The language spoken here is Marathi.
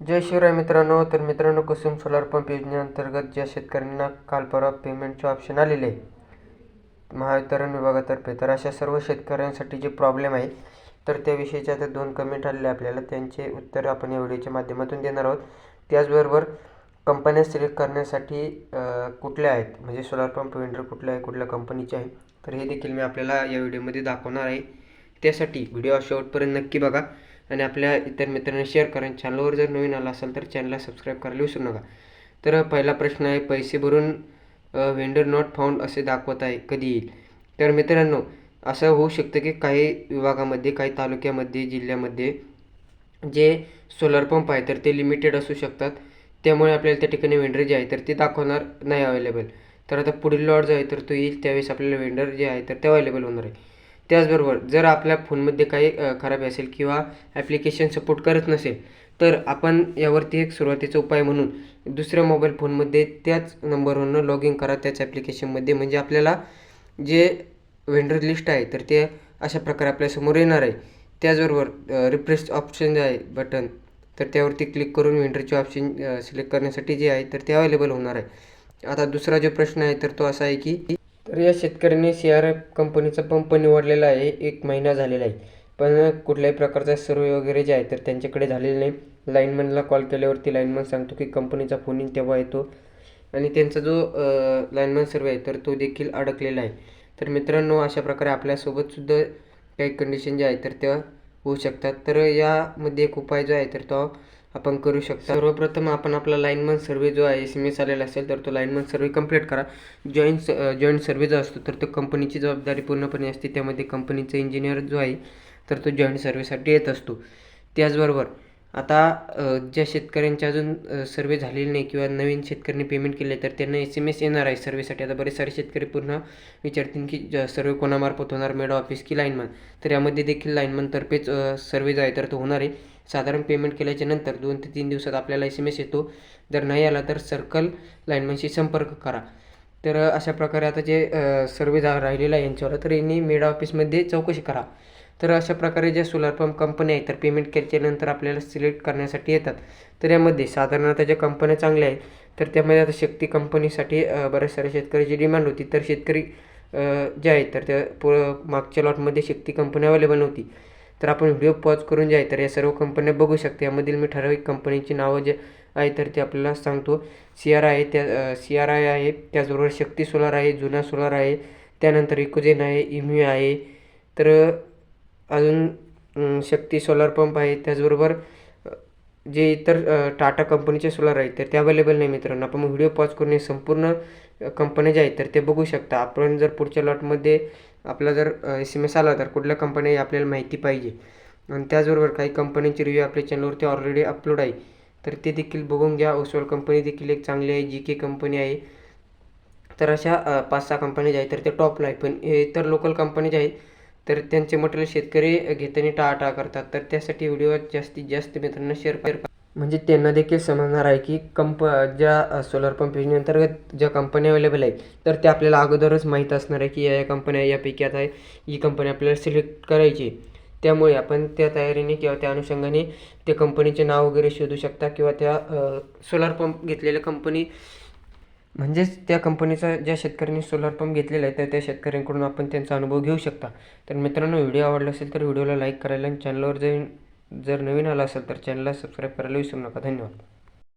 जय शिवराय मित्रांनो. तर मित्रांनो कुसुम सोलार पंप योजनेअंतर्गत ज्या शेतकऱ्यांना काल परवा पेमेंटचे ऑप्शन आलेले आहे महावितरण विभागातर्फे तर अशा सर्व शेतकऱ्यांसाठी जे प्रॉब्लेम आहे तर त्याविषयीचे आता दोन कमेंट आलेले आपल्याला. त्यांचे उत्तर आपण या व्हिडिओच्या माध्यमातून देणार आहोत. त्याचबरोबर कंपन्या सिलेक्ट करण्यासाठी कुठल्या आहेत? म्हणजे सोलार पंप वेंडर कुठल्या आहे कुठल्या कंपनीचे आहे तर हे देखील मी आपल्याला या व्हिडिओमध्ये दाखवणार आहे. त्यासाठी व्हिडिओ शेवटपर्यंत नक्की बघा. आणि आपल्या इतर मित्रांना शेअर करा. चॅनलवर जर नवीन आला असाल तर चॅनलला सबस्क्राईब करायला विसरू नका. तर पहिला प्रश्न आहे पैसे भरून व्हेंडर नॉट फाउंड असे दाखवत आहे कधी येईल? तर मित्रांनो असं होऊ शकतं की काही विभागामध्ये काही तालुक्यामध्ये जिल्ह्यामध्ये जे सोलर पंप आहे तर ते लिमिटेड असू शकतात. त्यामुळे आपल्याला त्या ठिकाणी वेंडर जे आहे तर ते दाखवणार नाही अवेलेबल तर आता पुढील लॉट जो आहे तर तो येईल. त्यावेळेस आपल्याला वेंडर जे आहे तर ते अवेलेबल होणार आहे. त्याचबरोबर जर आपल्या फोनमध्ये काही खराबी असेल किंवा ॲप्लिकेशन सपोर्ट करत नसेल तर आपण यावरती एक सुरुवातीचा उपाय म्हणून दुसऱ्या मोबाईल फोनमध्ये त्याच नंबरवरनं लॉग इन करा त्याच ॲप्लिकेशनमध्ये म्हणजे आपल्याला जे व्हेंडर लिस्ट आहे तर ते अशा प्रकारे आपल्यासमोर येणार आहे. त्याचबरोबर रिफ्रेश ऑप्शन जे आहे बटन तर त्यावरती क्लिक करून वेंडरचे ऑप्शन सिलेक्ट करण्यासाठी जे आहे तर ते अवेलेबल होणार आहे. आता दुसरा जो प्रश्न आहे तर तो असा आहे की तर या शेतकऱ्यांनी सी आर एफ कंपनीचा पंप निवडलेला आहे. एक महिना झालेला आहे. पण कुठल्याही प्रकारचा सर्वे वगैरे जे आहे तर त्यांच्याकडे झालेलं नाही. लाईनमॅनला कॉल केल्यावरती लाईनमॅन सांगतो की कंपनीचा फोन येईल तेव्हा येतो. आणि त्यांचा जो लाईनमॅन सर्वे आहे तर तो देखील अडकलेला आहे. तर मित्रांनो अशा प्रकारे आपल्यासोबतसुद्धा काही कंडिशन जे आहे तर त्या होऊ शकतात. तर यामध्ये एक उपाय जो आहे तर तो आपण करू शकता. सर्वप्रथम आपण आपला लाईनमन सर्वे जो आहे एस एम एस आलेला असेल तर तो लाईनमन सर्वे कंप्लीट करा. जॉईंट स जॉईंट सर्वे जो असतो तर तो कंपनीची जबाबदारी पूर्णपणे असते. त्यामध्ये कंपनीचा इंजिनियर जो आहे तर तो जॉईंट सर्वेसाठी येत असतो. त्याचबरोबर आता ज्या शेतकऱ्यांच्या अजून सर्वे झालेले नाही किंवा नवीन शेतकऱ्यांनी पेमेंट केले तर त्यांना एस एम एस येणार आहे सर्वेसाठी आता बरेच सारे शेतकरी पुन्हा विचारतील की ज- सर्वे कोणामार्फत होणार? मेड ऑफिस की लाईनमन तर यामध्ये देखील लाईनमनतर्फेच सर्वे जो आहे तर तो होणार आहे. साधारण पेमेंट केल्याच्यानंतर दोन ते तीन दिवसात आपल्याला एस एम एस येतो. जर नाही आला तर सर्कल लाईनमनशी संपर्क करा. तर अशा प्रकारे आता जे सर्वे जा राहिलेला आहे यांच्यावर तर यांनी मेडा ऑफिसमध्ये चौकशी करा. तर अशा प्रकारे ज्या सोलार पंप कंपन्या आहेत तर पेमेंट केल्याच्यानंतर आपल्याला सिलेक्ट करण्यासाठी येतात. तर यामध्ये साधारणतः ज्या कंपन्या चांगल्या आहेत तर त्यामध्ये आता शक्ती कंपनीसाठी बऱ्याच साऱ्या शेतकऱ्याची डिमांड होती. तर शेतकरी जे आहेत तर त्या पु मागच्या लॉटमध्ये शक्ती कंपनी अवेलेबल नव्हती. तर आपण व्हिडिओ पॉज करून जे आहे तर या सर्व कंपन्या बघू शकते. यामधील मी ठराविक कंपनीची नावं जे आहे तर ते आपल्याला सांगतो. सी आर आहे त्या सी आर आय आहे त्याचबरोबर शक्ती सोलार आहे जुना सोलार आहे त्यानंतर इकोजेन आहे इम्यू आहे. तर अजून शक्ती सोलार पंप आहे त्याचबरोबर जे इतर टाटा कंपनीचे सोलार आहेत तर ते अवेलेबल नाही मित्रांनो. आपण व्हिडिओ पॉज करून हे संपूर्ण कंपन्या ज्या आहेत तर ते बघू शकता. आपण जर पुढच्या लॉटमध्ये आपला जर एस एम एस आला तर कुठल्या कंपनी आपल्याला माहिती पाहिजे. आणि त्याचबरोबर काही कंपन्यांचे रिव्ह्यू आपल्या चॅनलवरती ऑलरेडी अपलोड आहे. तर ते देखील बघून घ्या. ओसवाल कंपनी देखील एक चांगली आहे जी के कंपनी आहे. तर अशा पाच सहा कंपन्या ज्या आहेत तर ते टॉपला आहे पण इतर लोकल कंपनी ज्या आहेत तर त्यांचे मटेरियल शेतकरी घेताना टाळाटाळ करतात. तर त्यासाठी व्हिडिओ जास्तीत जास्त मित्रांना शेअर करा. म्हणजे त्यांना देखील समजणार आहे की कंप ज्या सोलर पंप योजनेअंतर्गत ज्या कंपन्या अवेलेबल आहेत तर त्या आपल्याला अगोदरच माहीत असणार आहे की या या कंपन्या यापैकी आता ही कंपनी आपल्याला सिलेक्ट करायची. त्यामुळे आपण त्या तयारीने किंवा त्या अनुषंगाने त्या कंपनीचे नाव वगैरे शोधू शकता किंवा त्या सोलर पंप घेतलेल्या कंपनी म्हणजेच त्या कंपनीचा ज्या शेतकऱ्यांनी सोलार पंप घेतलेला आहे तर त्या शेतकऱ्यांकडून आपण त्यांचा अनुभव घेऊ शकता. तर मित्रांनो व्हिडिओ आवडला असेल तर व्हिडिओला लाईक करायला आणि चॅनलवर जर जर नवीन आला असेल तर चॅनलला सबस्क्राईब करायला विसरू नका. धन्यवाद.